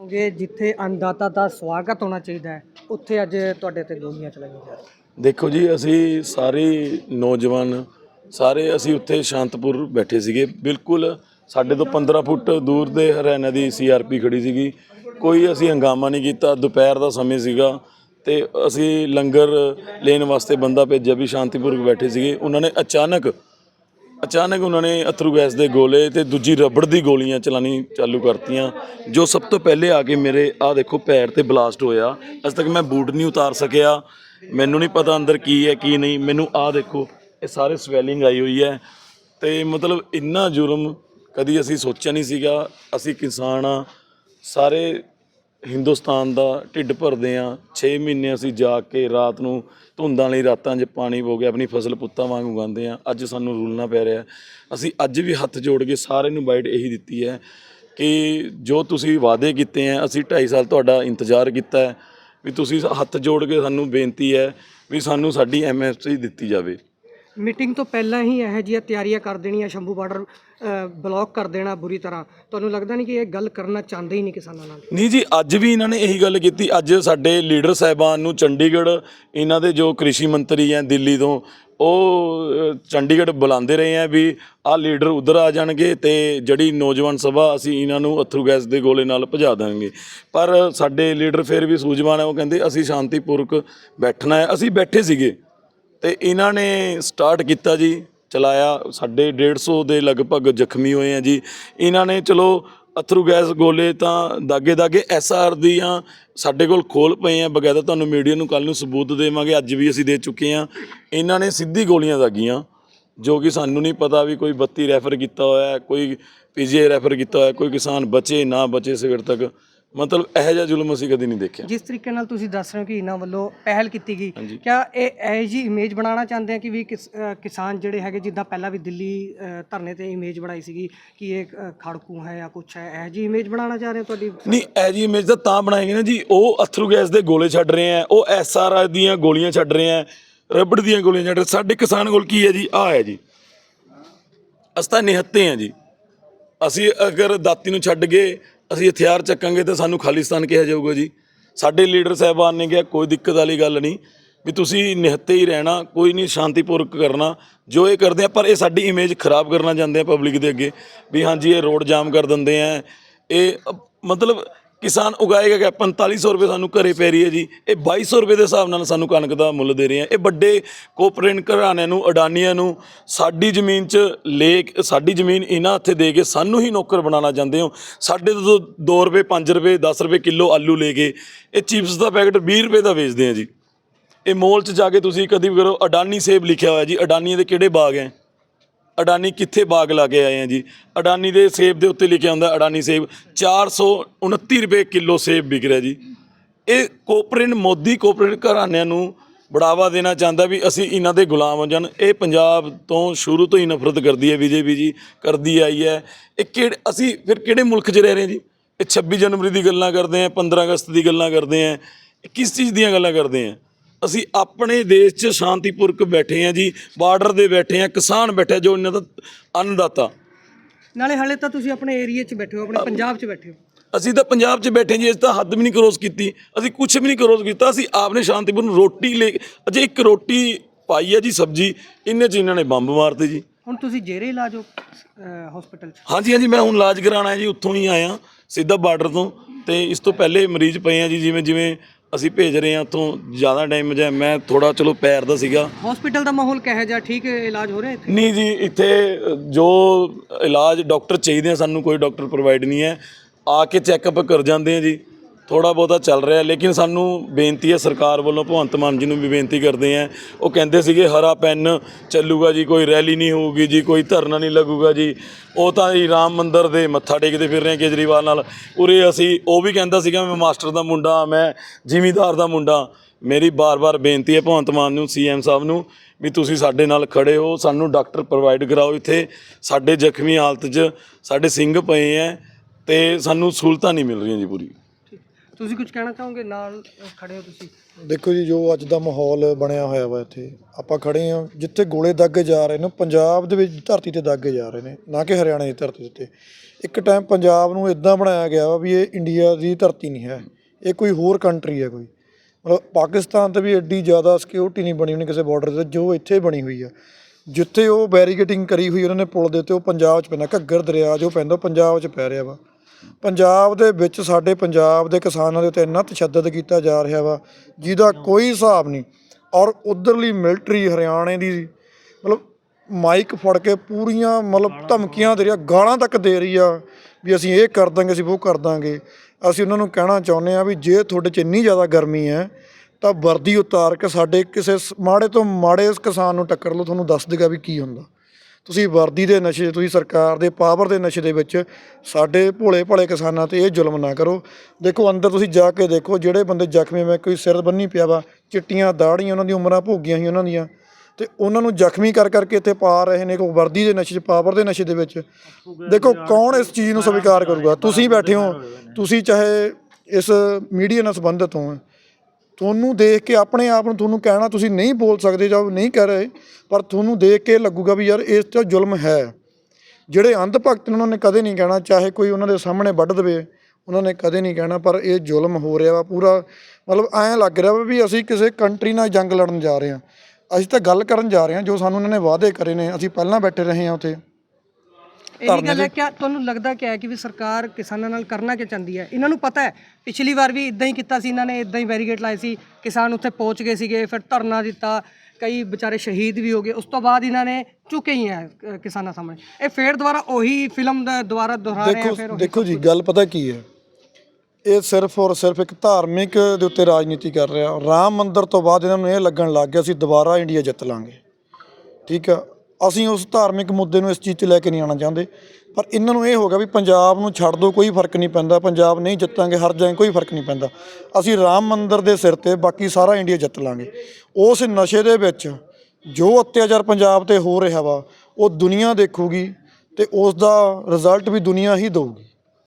ਕਿ ਜਿੱਥੇ ਅੰਨਦਾਤਾ ਦਾ ਸਵਾਗਤ ਹੋਣਾ ਚਾਹੀਦਾ ਹੈ, ਉੱਥੇ ਅੱਜ ਤੁਹਾਡੇ ਤੇ ਗੋਲੀਆਂ ਚਲਾਈਆਂ ਜਾ ਰਹੀਆਂ। ਦੇਖੋ ਜੀ, ਅਸੀਂ ਸਾਰੇ ਨੌਜਵਾਨ, ਸਾਰੇ ਅਸੀਂ ਉੱਥੇ ਸ਼ਾਂਤਪੁਰ ਬੈਠੇ ਸੀਗੇ। ਬਿਲਕੁਲ ਸਾਡੇ ਤੋਂ 15 ਫੁੱਟ ਦੂਰ ਦੇ ਹਰਿਆਣਾ ਦੀ ਸੀਆਰਪੀ ਖੜੀ ਸੀਗੀ। ਕੋਈ ਅਸੀਂ ਹੰਗਾਮਾ ਨਹੀਂ ਕੀਤਾ, ਦੁਪਹਿਰ ਦਾ ਸਮੇਂ ਸੀਗਾ ਤੇ ਅਸੀਂ ਲੰਗਰ ਲੈਣ ਵਾਸਤੇ ਬੰਦਾ ਭੇਜਿਆ ਵੀ ਸ਼ਾਂਤੀਪੁਰ ਬੈਠੇ ਸੀਗੇ। ਉਹਨਾਂ ਨੇ ਅਚਾਨਕ ਅਚਾਨਕ ਉਹਨਾਂ ਨੇ ਅਥਰੂ ਗੈਸ ਦੇ ਗੋਲੇ ਤੇ ਦੂਜੀ ਰਬੜ ਦੀ ਗੋਲੀਆਂ ਚਲਾਣੀ ਚਾਲੂ ਕਰਤੀਆਂ, ਜੋ ਸਭ ਤੋਂ ਪਹਿਲੇ ਆ ਕੇ ਮੇਰੇ, ਆ ਦੇਖੋ ਪੈਰ ਤੇ ਬਲਾਸਟ ਹੋਇਆ। ਅਜੇ ਤੱਕ ਮੈਂ ਬੂਟ ਨਹੀਂ ਉਤਾਰ ਸਕਿਆ। ਮੈਨੂੰ ਨਹੀਂ ਪਤਾ ਅੰਦਰ ਕੀ ਹੈ, ਕੀ ਨਹੀਂ। ਮੈਨੂੰ ਆ ਦੇਖੋ, ਇਹ ਸਾਰੇ ਸਵੈਲਿੰਗ ਆਈ ਹੋਈ ਹੈ। ਤੇ ਮਤਲਬ ਇੰਨਾ ਜੁਰਮ ਕਦੀ ਅਸੀਂ ਸੋਚਿਆ ਨਹੀਂ ਸੀਗਾ। ਅਸੀਂ ਕਿਸਾਨ ਆ ਸਾਰੇ ਹਿੰਦੁਸਤਾਨ ਦਾ ਢਿੱਡ ਭਰਦੇ ਆ। 6 ਮਹੀਨੇ ਅਸੀਂ ਜਾ ਕੇ ਰਾਤ ਨੂੰ ਧੁੰਦਾਂ ਲਈ ਰਾਤਾਂ 'ਚ ਪਾਣੀ ਪੋ ਗਿਆ, ਆਪਣੀ ਫਸਲ ਪੁੱਤਾਂ ਵਾਂਗ ਉਗਾਉਂਦੇ ਆ। ਅੱਜ ਸਾਨੂੰ ਰੁਲਣਾ ਪੈ ਰਿਹਾ। ਅਸੀਂ ਅੱਜ ਵੀ ਹੱਥ ਜੋੜ ਕੇ ਸਾਰੇ ਨੂੰ ਬਾਈਟ ਇਹੀ ਦਿੱਤੀ ਹੈ ਕਿ ਜੋ ਤੁਸੀਂ ਵਾਅਦੇ ਕੀਤੇ ਆ, ਅਸੀਂ 2.5 ਸਾਲ ਤੁਹਾਡਾ ਇੰਤਜ਼ਾਰ ਕੀਤਾ ਹੈ ਵੀ ਤੁਸੀਂ ਹੱਥ ਜੋੜ ਕੇ ਸਾਨੂੰ ਬੇਨਤੀ ਹੈ ਵੀ ਸਾਨੂੰ ਸਾਡੀ ਐਮਐਸਪੀ ਦਿੱਤੀ ਜਾਵੇ। ਮੀਟਿੰਗ ਤੋਂ ਪਹਿਲਾਂ ਹੀ ਇਹੋ ਜਿਹੀਆਂ ਤਿਆਰੀਆਂ ਕਰ ਦੇਣੀਆਂ, ਸ਼ੰਭੂ ਬਾਰਡਰ ਬਲੌਕ ਕਰ ਦੇਣਾ ਬੁਰੀ ਤਰ੍ਹਾਂ। ਤੁਹਾਨੂੰ ਲੱਗਦਾ ਨਹੀਂ ਕਿ ਇਹ ਗੱਲ ਕਰਨਾ ਚਾਹੁੰਦੇ ਹੀ ਨਹੀਂ ਕਿਸਾਨਾਂ ਨਾਲ? ਨਹੀਂ ਜੀ, ਅੱਜ ਵੀ ਇਹਨਾਂ ਨੇ ਇਹੀ ਗੱਲ ਕੀਤੀ। ਅੱਜ ਸਾਡੇ ਲੀਡਰ ਸਾਹਿਬਾਨ ਨੂੰ ਚੰਡੀਗੜ੍ਹ, ਇਹਨਾਂ ਦੇ ਜੋ ਕ੍ਰਿਸ਼ੀ ਮੰਤਰੀ ਹੈ ਦਿੱਲੀ ਤੋਂ, ਉਹ ਚੰਡੀਗੜ੍ਹ ਬੁਲਾਉਂਦੇ ਰਹੇ ਆ ਵੀ ਆਹ ਲੀਡਰ ਉਧਰ ਆ ਜਾਣਗੇ ਤੇ ਜਿਹੜੀ ਨੌਜਵਾਨ ਸਭਾ ਅਸੀਂ ਇਹਨਾਂ ਨੂੰ ਅਥਰੂ ਗੈਸ ਦੇ ਗੋਲੇ ਨਾਲ ਭਜਾ ਦਾਂਗੇ। ਪਰ ਸਾਡੇ ਲੀਡਰ ਫਿਰ ਵੀ ਸੂਝਵਾਨ ਹੈ, ਉਹ ਕਹਿੰਦੇ ਅਸੀਂ ਸ਼ਾਂਤੀਪੂਰਕ ਬੈਠਣਾ ਹੈ। ਅਸੀਂ ਬੈਠੇ ਸੀਗੇ। ਤੇ ਇਹਨਾਂ ਨੇ ਸਟਾਰਟ ਕੀਤਾ ਜੀ, ਚਲਾਇਆ। ਸਾਡੇ 150 ਦੇ ਲਗਭਗ ਜ਼ਖਮੀ ਹੋਏ ਆ ਜੀ। ਇਹਨਾਂ ਨੇ ਚਲੋ, ਅਥਰੂ ਗੈਸ ਗੋਲੇ ਤਾਂ ਦਾਗੇ ਦਾਗੇ ਐਸਆਰ ਦੀਆਂ ਸਾਡੇ ਕੋਲ ਖੋਲ ਪਏ ਆ। ਬਗੈਰ ਤੁਹਾਨੂੰ ਮੀਡੀਆ ਨੂੰ ਕੱਲ ਨੂੰ ਸਬੂਤ ਦੇਵਾਂਗੇ, ਅੱਜ ਵੀ ਅਸੀਂ ਦੇ ਚੁੱਕੇ ਆ। ਇਹਨਾਂ ਨੇ ਸਿੱਧੀ ਗੋਲੀਆਂ ਦਾਗੀਆਂ, ਜੋ ਕਿ ਸਾਨੂੰ ਨਹੀਂ ਪਤਾ ਵੀ ਕੋਈ 32 ਰੈਫਰ ਕੀਤਾ ਹੋਇਆ ਹੈ ਕੋਈ ਪੀਜੀਆਈ ਰੈਫਰ ਕੀਤਾ ਹੋਇਆ, ਕੋਈ ਕਿਸਾਨ ਬਚੇ, ਨਾ ਬਚੇ ਸਵੇਰ ਤੱਕ। ਮਤਲਬ ਇਹੋ ਜਿਹਾ ਜ਼ੁਲਮ ਅਸੀਂ ਕਦੀ ਨਹੀਂ ਦੇਖਿਆ। ਜਿਸ ਤਰੀਕੇ ਨਾਲ ਤੁਸੀਂ ਦੱਸ ਰਹੇ ਹੋ ਕਿ ਇਹਨਾਂ ਵੱਲੋਂ ਪਹਿਲ ਕੀਤੀ ਗਈ। ਹਾਂਜੀ। ਕਿਆ ਇਹ ਇਹੋ ਜੀ ਇਮੇਜ ਬਣਾਉਣਾ ਚਾਹੁੰਦੇ ਆ ਕਿ ਵੀ ਕਿਸ- ਅ, ਕਿਸਾਨ ਜਿਹੜੇ ਹੈਗੇ ਜਿੱਦਾਂ ਪਹਿਲਾਂ ਵੀ ਦਿੱਲੀ ਅ, ਧਰਨੇ ਤੇ ਇਮੇਜ ਬਣਾਈ ਸੀਗੀ ਕਿ ਇਹ ਅ, ਖੜਕੂ ਹੈ ਜਾਂ ਕੁਛ ਹੈ ਇਹੋ ਜੀ ਇਮੇਜ ਬਣਾਉਣਾ ਚਾਹ ਰਹੇ ਹੋ ਤੁਹਾਡੀ ਨਹੀਂ ਇਹ ਜੀ ਇਮੇਜ ਤਾਂ ਤਾਂ ਬਣਾਏਗੇ ਨਾ ਜੀ। ਉਹ ਅਥਰੂ ਗੈਸ ਦੇ ਗੋਲੇ ਛੱਡ ਰਹੇ ਆ ਉਹ ਐਸਆਰਆਈ ਦੀਆਂ ਗੋਲੀਆਂ ਛੱਡ ਰਹੇ ਆ ਰਬੜ ਦੀਆਂ ਗੋਲੀਆਂ ਛੱਡ ਰਹੇ ਸਾਡੇ ਕਿਸਾਨ ਕੋਲ ਕੀ ਹੈ ਜੀ? ਆ ਹੈ ਜੀ। ਅਸੀਂ ਤਾਂ ਨਿਹੱਤੇ ਆ ਜੀ। ਅਸੀਂ ਅਗਰ ਦਾਤੀ ਨੂੰ ਛੱਡ ਕੇ ਅਸੀਂ ਹਥਿਆਰ ਚੱਕਾਂਗੇ ਤਾਂ ਸਾਨੂੰ ਖਾਲਿਸਤਾਨ ਕਿਹਾ ਜਾਊਗਾ ਜੀ। ਸਾਡੇ ਲੀਡਰ ਸਾਹਿਬਾਨ ਨੇ ਕਿਹਾ, ਕੋਈ ਦਿੱਕਤ ਵਾਲੀ ਗੱਲ ਨਹੀਂ ਵੀ ਤੁਸੀਂ ਨਿਹੱਤੇ ਹੀ ਰਹਿਣਾ, ਕੋਈ ਨਹੀਂ ਸ਼ਾਂਤੀਪੂਰਕ ਕਰਨਾ, ਜੋ ਇਹ ਕਰਦੇ ਆ, ਪਰ ਇਹ ਸਾਡੀ ਇਮੇਜ ਖਰਾਬ ਕਰਨਾ ਚਾਹੁੰਦੇ ਆ ਪਬਲਿਕ ਦੇ ਅੱਗੇ। ਵੀ ਹਾਂਜੀ, ਇਹ ਰੋਡ ਜਾਮ ਕਰ ਦਿੰਦੇ ਆ। ਇਹ ਮਤਲਬ ਕਿਸਾਨ ਉਗਾਏਗਾ ਕਿ 4500 ਰੁਪਏ ਸਾਨੂੰ ਘਰੇ ਪੈ ਰਹੀ ਹੈ ਜੀ। ਇਹ 2200 ਰੁਪਏ ਦੇ ਹਿਸਾਬ ਨਾਲ ਸਾਨੂੰ ਕਣਕ ਦਾ ਮੁੱਲ ਦੇ ਰਹੇ ਆ ਇਹ ਵੱਡੇ ਕੋਪਰੇਟ ਘਰਾਣਿਆਂ ਨੂੰ, ਅਡਾਨੀਆਂ ਨੂੰ, ਸਾਡੀ ਜ਼ਮੀਨ 'ਚ ਲੈ ਸਾਡੀ ਜ਼ਮੀਨ ਇਹਨਾਂ ਹੱਥੇ ਦੇ ਕੇ ਸਾਨੂੰ ਹੀ ਨੌਕਰ ਬਣਾਉਣਾ ਚਾਹੁੰਦੇ ਹੋ। ਸਾਡੇ ਤੋਂ 2 ਰੁਪਏ 5 ਰੁਪਏ 10 ਰੁਪਏ ਕਿਲੋ ਆਲੂ ਲੈ ਕੇ ਇਹ ਚਿਪਸ ਦਾ ਪੈਕਟ 20 ਰੁਪਏ ਦਾ ਵੇਚਦੇ ਆ ਜੀ। ਇਹ ਮੋਲ 'ਚ ਜਾ ਕੇ ਤੁਸੀਂ ਕਦੀ ਵੀ ਕਰੋ, ਅਡਾਨੀ ਸੇਬ ਲਿਖਿਆ ਹੋਇਆ ਜੀ। ਅਡਾਨੀਆਂ ਦੇ ਕਿਹੜੇ ਬਾਗ ਹੈ? ਅਡਾਨੀ ਕਿੱਥੇ ਬਾਗ ਲਾ ਕੇ ਆਏ ਆ ਜੀ? ਅਡਾਨੀ ਦੇ ਸੇਬ ਦੇ ਉੱਤੇ ਲਿਖਿਆ ਹੁੰਦਾ, ਅਡਾਨੀ ਸੇਬ। 429 ਰੁਪਏ ਕਿਲੋ ਸੇਬ ਵਿਕ ਰਿਹਾ ਜੀ। ਇਹ ਕੋਪਰੇਟ ਮੋਦੀ ਕੋਪਰੇਟ ਘਰਾਣਿਆਂ ਨੂੰ ਬੜਾਵਾ ਦੇਣਾ ਚਾਹੁੰਦਾ ਵੀ ਅਸੀਂ ਇਹਨਾਂ ਦੇ ਗੁਲਾਮ ਹੋ ਜਾਣ। ਇਹ ਪੰਜਾਬ ਤੋਂ ਸ਼ੁਰੂ ਤੋਂ ਹੀ ਨਫ਼ਰਤ ਕਰਦੀ ਹੈ, ਬੀਜੇਪੀ ਜੀ ਕਰਦੀ ਆਈ ਹੈ। ਇਹ ਕਿਹੜੇ, ਅਸੀਂ ਫਿਰ ਕਿਹੜੇ ਮੁਲਕ 'ਚ ਰਹਿ ਰਹੇ ਹਾਂ ਜੀ? ਇਹ 26 ਜਨਵਰੀ ਦੀ ਗੱਲਾਂ ਕਰਦੇ ਆ 15 ਅਗਸਤ ਦੀ ਗੱਲਾਂ ਕਰਦੇ ਆ। ਇਹ ਕਿਸ ਚੀਜ਼ ਦੀਆਂ ਗੱਲਾਂ ਕਰਦੇ ਆ? ਅਸੀਂ ਆਪਣੇ ਦੇਸ਼ 'ਚ ਸ਼ਾਂਤੀਪੂਰਕ ਬੈਠੇ ਆ ਜੀ ਬਾਰਡਰ ਦੇ ਬੈਠੇ ਆ ਕਿਸਾਨ ਬੈਠਾ ਜੋ ਇਹਨਾਂ ਦਾ ਅੰਨਦਾਤਾ। ਨਾਲੇ ਹਲੇ ਤਾਂ ਤੁਸੀਂ ਆਪਣੇ ਏਰੀਆ 'ਚ ਬੈਠੇ ਹੋ ਆਪਣੇ ਪੰਜਾਬ 'ਚ ਬੈਠੇ ਹੋ। ਅਸੀਂ ਤਾਂ ਪੰਜਾਬ 'ਚ ਬੈਠੇ ਜੀ ਅਸੀਂ ਤਾਂ ਹੱਦ ਵੀ ਨਹੀਂ ਕਰੋਸ ਕੀਤੀ ਅਸੀਂ ਕੁਝ ਵੀ ਨਹੀਂ ਕਰੋਸ ਕੀਤਾ ਅਸੀਂ ਆਪਨੇ ਸ਼ਾਂਤੀਪੂਰਨ ਰੋਟੀ ਲੈ ਅਜੇ ਇੱਕ ਰੋਟੀ ਪਾਈ ਹੈ ਜੀ ਸਬਜੀ ਇੰਨੇ 'ਚ ਇਹਨਾਂ ਨੇ ਬੰਬ ਮਾਰਤੇ ਜੀ। ਹੁਣ ਤੁਸੀਂ ਜੇਰੇ ਇਲਾਜ ਹੋ ਹਸਪੀਟਲ 'ਚ? ਹਾਂਜੀ ਹਾਂਜੀ ਮੈਂ ਹੁਣ ਇਲਾਜ ਕਰਾਉਣਾ ਹੈ ਜੀ ਉੱਥੋਂ ਹੀ ਆਇਆ ਸਿੱਧਾ ਬਾਰਡਰ ਤੋਂ ਤੇ ਇਸ ਤੋਂ ਪਹਿਲੇ ਮਰੀਜ਼ ਪਏ ਆ ਜੀ ਜਿਵੇਂ ਜਿਵੇਂ ਅਸੀਂ ਭੇਜ ਰਹੇ ਹਾਂ ਉੱਥੋਂ ਜ਼ਿਆਦਾ ਟਾਈਮ ਜਾਂ ਮੈਂ ਥੋੜਾ ਚਲੋ ਪੈਰ ਦਾ ਸੀਗਾ। ਹਸਪੀਟਲ ਦਾ ਮਾਹੌਲ ਕਿਹੋ ਜਿਹਾ? ਠੀਕ ਇਲਾਜ ਹੋ ਰਿਹਾ ਇੱਥੇ? ਨਹੀਂ ਜੀ ਇੱਥੇ ਜੋ ਇਲਾਜ ਡਾਕਟਰ ਚਾਹੀਦੇ ਆ ਸਾਨੂੰ ਕੋਈ ਡਾਕਟਰ ਪ੍ਰੋਵਾਈਡ ਨਹੀਂ ਹੈ। ਆ ਕੇ ਚੈੱਕਅਪ ਕਰ ਜਾਂਦੇ ਆ ਜੀ। ਥੋੜਾ ਬਹੁਤਾ ਚੱਲ ਰਿਹਾ, ਲੇਕਿਨ ਸਾਨੂੰ ਬੇਨਤੀ ਹੈ ਸਰਕਾਰ ਵੱਲੋਂ, ਭਗਵੰਤ ਮਾਨ ਜੀ ਨੂੰ ਵੀ ਬੇਨਤੀ ਕਰਦੇ ਆ ਉਹ ਕਹਿੰਦੇ ਸੀਗੇ, ਹਰਾ ਪੈਨ ਚੱਲੂਗਾ ਜੀ, ਕੋਈ ਰੈਲੀ ਨਹੀਂ ਹੋਊਗੀ ਜੀ, ਕੋਈ ਧਰਨਾ ਨਹੀਂ ਲੱਗੂਗਾ ਜੀ। ਉਹ ਤਾਂ ਜੀ ਰਾਮ ਮੰਦਿਰ ਦੇ ਮੱਥਾ ਟੇਕਦੇ ਫਿਰ ਰਹੇ ਆ ਕੇਜਰੀਵਾਲ ਨਾਲ। ਉਰੇ ਅਸੀਂ ਉਹ ਵੀ ਕਹਿੰਦਾ ਸੀਗਾ, ਮੈਂ ਮਾਸਟਰ ਦਾ ਮੁੰਡਾ, ਮੈਂ ਜ਼ਿਮੀਦਾਰ ਦਾ ਮੁੰਡਾ। ਮੇਰੀ ਬਾਰ-ਬਾਰ ਬੇਨਤੀ ਹੈ ਭਗਵੰਤ ਮਾਨ ਨੂੰ ਸੀਐਮ ਸਾਹਿਬ ਨੂੰ, ਵੀ ਤੁਸੀਂ ਸਾਡੇ ਨਾਲ ਖੜੇ ਹੋ, ਸਾਨੂੰ ਡਾਕਟਰ ਪ੍ਰੋਵਾਈਡ ਕਰਾਓ ਇੱਥੇ। ਸਾਡੇ ਜ਼ਖਮੀ ਹਾਲਤ 'ਚ ਸਾਡੇ ਸਿੰਘ ਪਏ ਐ ਤੇ ਸਾਨੂੰ ਸਹੂਲਤਾਂ ਨਹੀਂ ਮਿਲ ਰਹੀਆਂ ਜੀ ਪੂਰੀ। ਤੁਸੀਂ ਕੁਝ ਕਹਿਣਾ ਚਾਹੋਗੇ? ਨਾਲ ਅ, ਖੜੇ ਹੋ ਤੁਸੀਂ। ਦੇਖੋ ਜੀ ਜੋ ਅੱਜ ਦਾ ਮਾਹੌਲ ਬਣਿਆ ਹੋਇਆ ਵਾ ਇੱਥੇ ਆਪਾਂ ਖੜੇ ਆ ਜਿੱਥੇ ਗੋਲੇ ਦਾਗੇ ਜਾ ਰਹੇ ਨੇ ਪੰਜਾਬ ਦੇ ਵਿੱਚ ਧਰਤੀ ਤੇ ਦਾਗੇ ਜਾ ਰਹੇ ਨੇ ਨਾ ਕਿ ਹਰਿਆਣੇ ਦੀ ਧਰਤੀ ਉੱਤੇ ਇੱਕ ਟਾਈਮ ਪੰਜਾਬ ਨੂੰ ਇਦਾਂ ਬਣਾਇਆ ਗਿਆ ਵਾ ਵੀ ਇਹ ਇੰਡੀਆ ਦੀ ਧਰਤੀ ਨਹੀਂ ਹੈ ਇਹ ਕੋਈ ਹੋਰ ਕੰਟਰੀ ਹੈ ਕੋਈ। ਮਤਲਬ ਪਾਕਿਸਤਾਨ ਤੇ ਵੀ ਐਡੀ ਜ਼ਿਆਦਾ ਸਿਕਿਉਰਿਟੀ ਨਹੀਂ ਬਣੀ ਹੋਣੀ ਕਿਸੇ ਬਾਰਡਰ ਤੇ ਜੋ ਇੱਥੇ ਬਣੀ ਹੋਈ ਆ। ਜਿੱਥੇ ਉਹ ਬੈਰੀਕੇਟਿੰਗ ਕਰੀ ਹੋਈ ਉਹਨਾਂ ਨੇ ਪੁਲ ਦੇ ਉੱਤੇ ਉਹ ਪੰਜਾਬ 'ਚ ਪੈਂਦਾ ਘੱਗਰ ਦਰਿਆ ਜੋ ਪੈਂਦਾ ਉਹ ਪੰਜਾਬ 'ਚ ਪੈ ਰਿਹਾ ਵਾ। ਪੰਜਾਬ ਦੇ ਵਿੱਚ ਸਾਡੇ ਪੰਜਾਬ ਦੇ ਕਿਸਾਨਾਂ ਦੇ ਉੱਤੇ ਇੰਨਾ ਤਸ਼ੱਦਦ ਕੀਤਾ ਜਾ ਰਿਹਾ ਵਾ ਜਿਹਦਾ ਕੋਈ ਹਿਸਾਬ ਨਹੀਂ। ਔਰ ਉਧਰਲੀ ਮਿਲਟਰੀ ਹਰਿਆਣੇ ਦੀ ਮਤਲਬ ਮਾਈਕ ਫੜ ਕੇ ਪੂਰੀਆਂ ਮਤਲਬ ਧਮਕੀਆਂ ਦੇ ਰਹੀ ਆ ਗਾਲਾਂ ਤੱਕ ਦੇ ਰਹੀ ਆ ਵੀ ਅਸੀਂ ਇਹ ਕਰ ਦਾਂਗੇ ਅਸੀਂ ਉਹ ਕਰ ਦਾਂਗੇ। ਅਸੀਂ ਉਹਨਾਂ ਨੂੰ ਕਹਿਣਾ ਚਾਹੁੰਦੇ ਆ ਵੀ ਜੇ ਤੁਹਾਡੇ 'ਚ ਇੰਨੀ ਜ਼ਿਆਦਾ ਗਰਮੀ ਹੈ ਤਾਂ ਵਰਦੀ ਉਤਾਰ ਕੇ ਸਾਡੇ ਕਿਸੇ ਮਾੜੇ ਤੋਂ ਮਾੜੇ ਇਸ ਕਿਸਾਨ ਨੂੰ ਟੱਕਰ ਲਓ ਤੁਹਾਨੂੰ ਦੱਸ ਦੇਗਾ ਵੀ ਕੀ ਹੁੰਦਾ। ਤੁਸੀਂ ਵਰਦੀ ਦੇ ਨਸ਼ੇ, ਤੁਸੀਂ ਸਰਕਾਰ ਦੇ ਪਾਵਰ ਦੇ ਨਸ਼ੇ ਦੇ ਵਿੱਚ ਸਾਡੇ ਭੋਲੇ ਭਲੇ ਕਿਸਾਨਾਂ ਤੇ ਇਹ ਜ਼ੁਲਮ ਨਾ ਕਰੋ। ਦੇਖੋ, ਅੰਦਰ ਤੁਸੀਂ ਜਾ ਕੇ ਦੇਖੋ, ਜਿਹੜੇ ਬੰਦੇ ਜ਼ਖਮੀ ਮੈਂ ਕੋਈ ਸਿਰ ਬੰਨੀ ਪਿਆ ਵਾ, ਚਿੱਟੀਆਂ ਦਾੜੀਆਂ ਉਹਨਾਂ ਦੀ ਉਮਰਾਂ ਭੋਗੀਆਂ ਸੀ ਉਹਨਾਂ ਦੀਆਂ। ਤੇ ਉਹਨਾਂ ਨੂੰ ਜ਼ਖਮੀ ਕਰ ਕਰਕੇ ਇੱਥੇ ਪਾ ਰਹੇ ਨੇ ਕੋਈ ਵਰਦੀ ਦੇ ਨਸ਼ੇ 'ਚ, ਪਾਵਰ ਦੇ ਨਸ਼ੇ ਦੇ ਵਿੱਚ। ਦੇਖੋ, ਕੌਣ ਇਸ ਚੀਜ਼ ਨੂੰ ਸਵੀਕਾਰ ਕਰੂਗਾ? ਤੁਸੀਂ ਬੈਠੇ ਹੋ, ਤੁਸੀਂ ਚਾਹੇ ਇਸ ਮੀਡੀਆ ਨਾਲ ਸੰਬੰਧਿਤ ਹੋ ਤੁਹਾਨੂੰ ਦੇਖ ਕੇ ਆਪਣੇ ਆਪ ਨੂੰ ਤੁਹਾਨੂੰ ਕਹਿਣਾ ਤੁਸੀਂ ਨਹੀਂ ਬੋਲ ਸਕਦੇ ਜਾਂ ਨਹੀਂ ਕਹਿ ਰਹੇ, ਪਰ ਤੁਹਾਨੂੰ ਦੇਖ ਕੇ ਲੱਗੂਗਾ ਵੀ ਯਾਰ ਇਸ 'ਚ ਜ਼ੁਲਮ ਹੈ। ਜਿਹੜੇ ਅੰਧ ਭਗਤ ਨੇ ਉਹਨਾਂ ਨੇ ਕਦੇ ਨਹੀਂ ਕਹਿਣਾ, ਚਾਹੇ ਕੋਈ ਉਹਨਾਂ ਦੇ ਸਾਹਮਣੇ ਵੱਢ ਦੇਵੇ, ਉਹਨਾਂ ਨੇ ਕਦੇ ਨਹੀਂ ਕਹਿਣਾ, ਪਰ ਇਹ ਜ਼ੁਲਮ ਹੋ ਰਿਹਾ ਵਾ ਪੂਰਾ। ਮਤਲਬ ਐਂ ਲੱਗ ਰਿਹਾ ਵਾ ਵੀ ਅਸੀਂ ਕਿਸੇ ਕੰਟਰੀ ਨਾਲ ਜੰਗ ਲੜਨ ਜਾ ਰਹੇ ਹਾਂ। ਅਸੀਂ ਤਾਂ ਗੱਲ ਕਰਨ ਜਾ ਰਹੇ ਹਾਂ ਜੋ ਸਾਨੂੰ ਉਹਨਾਂ ਨੇ ਵਾਅਦੇ ਕਰੇ ਨੇ, ਅਸੀਂ ਪਹਿਲਾਂ ਬੈਠੇ ਰਹੇ ਹਾਂ ਉੱਥੇ। ਇਹ ਗੱਲ ਹੈ ਕਿ ਤੁਹਾਨੂੰ ਲੱਗਦਾ ਕਿ ਹੈ ਕਿ ਵੀ ਸਰਕਾਰ ਕਿਸਾਨਾਂ ਨਾਲ ਕਰਨਾ ਕੀ ਚਾਹੁੰਦੀ ਹੈ? ਇਹਨਾਂ ਨੂੰ ਪਤਾ ਹੈ ਪਿਛਲੀ ਵਾਰ ਵੀ ਇਦਾਂ ਹੀ ਕੀਤਾ ਸੀ ਇਹਨਾਂ ਨੇ ਇਦਾਂ ਹੀ ਬੈਰੀਗੇਟ ਲਾਏ ਸੀ ਕਿਸਾਨ ਉੱਥੇ ਪਹੁੰਚ ਗਏ ਸੀਗੇ ਫਿਰ ਧਰਨਾ ਦਿੱਤਾ ਕਈ ਵਿਚਾਰੇ ਸ਼ਹੀਦ ਵੀ ਹੋ ਗਏ ਉਸ ਤੋਂ ਬਾਅਦ ਇਹਨਾਂ ਨੇ ਚੁੱਕੇ ਹੀ ਹੈ ਕਿਸਾਨਾਂ ਸਾਹਮਣੇ। ਇਹ ਫੇਰ ਦੁਬਾਰਾ ਉਹੀ ਫਿਲਮ ਦਾ ਦੁਬਾਰਾ ਦੁਹਰਾ ਰਹੇ ਆ ਫਿਰ ਦੇਖੋ ਜੀ ਗੱਲ ਪਤਾ ਕੀ ਹੈ? ਇਹ ਸਿਰਫ ਔਰ ਸਿਰਫ ਇੱਕ ਧਾਰਮਿਕ ਦੇ ਉੱਤੇ ਰਾਜਨੀਤੀ ਕਰ ਰਿਹਾ। ਰਾਮ ਮੰਦਿਰ ਤੋਂ ਬਾਅਦ ਇਹਨਾਂ ਨੂੰ ਇਹ ਲੱਗਣ ਲੱਗ ਗਿਆ ਅਸੀਂ ਦੁਬਾਰਾ ਇੰਡੀਆ ਜਿੱਤ ਲਾਂਗੇ। ਠੀਕ ਆ? ਅਸੀਂ ਉਸ ਧਾਰਮਿਕ ਮੁੱਦੇ ਨੂੰ ਇਸ ਚੀਜ਼ 'ਚ ਲੈ ਕੇ ਨਹੀਂ ਆਉਣਾ ਚਾਹੁੰਦੇ। ਪਰ ਇਹਨਾਂ ਨੂੰ ਇਹ ਹੋ ਗਿਆ ਵੀ ਪੰਜਾਬ ਨੂੰ ਛੱਡ ਦੋ, ਕੋਈ ਫ਼ਰਕ ਨਹੀਂ ਪੈਂਦਾ। ਪੰਜਾਬ ਨਹੀਂ ਜਿੱਤਾਂਗੇ, ਹਰ ਜਾਏ ਕੋਈ ਫ਼ਰਕ ਨਹੀਂ ਪੈਂਦਾ। ਅਸੀਂ ਰਾਮ ਮੰਦਿਰ ਦੇ ਸਿਰ ਤੇ ਬਾਕੀ ਸਾਰਾ ਇੰਡੀਆ ਜਿੱਤ ਲਾਂਗੇ। ਉਸ ਨਸ਼ੇ ਦੇ ਵਿੱਚ ਜੋ ਅਤਿਆਚਾਰ ਪੰਜਾਬ ਤੇ ਹੋ ਰਿਹਾ ਵਾ, ਉਹ ਦੁਨੀਆ ਦੇਖੂਗੀ ਤੇ ਉਸ ਦਾ ਰਿਜ਼ਲਟ ਵੀ ਦੁਨੀਆ ਹੀ ਦੇਊਗੀ।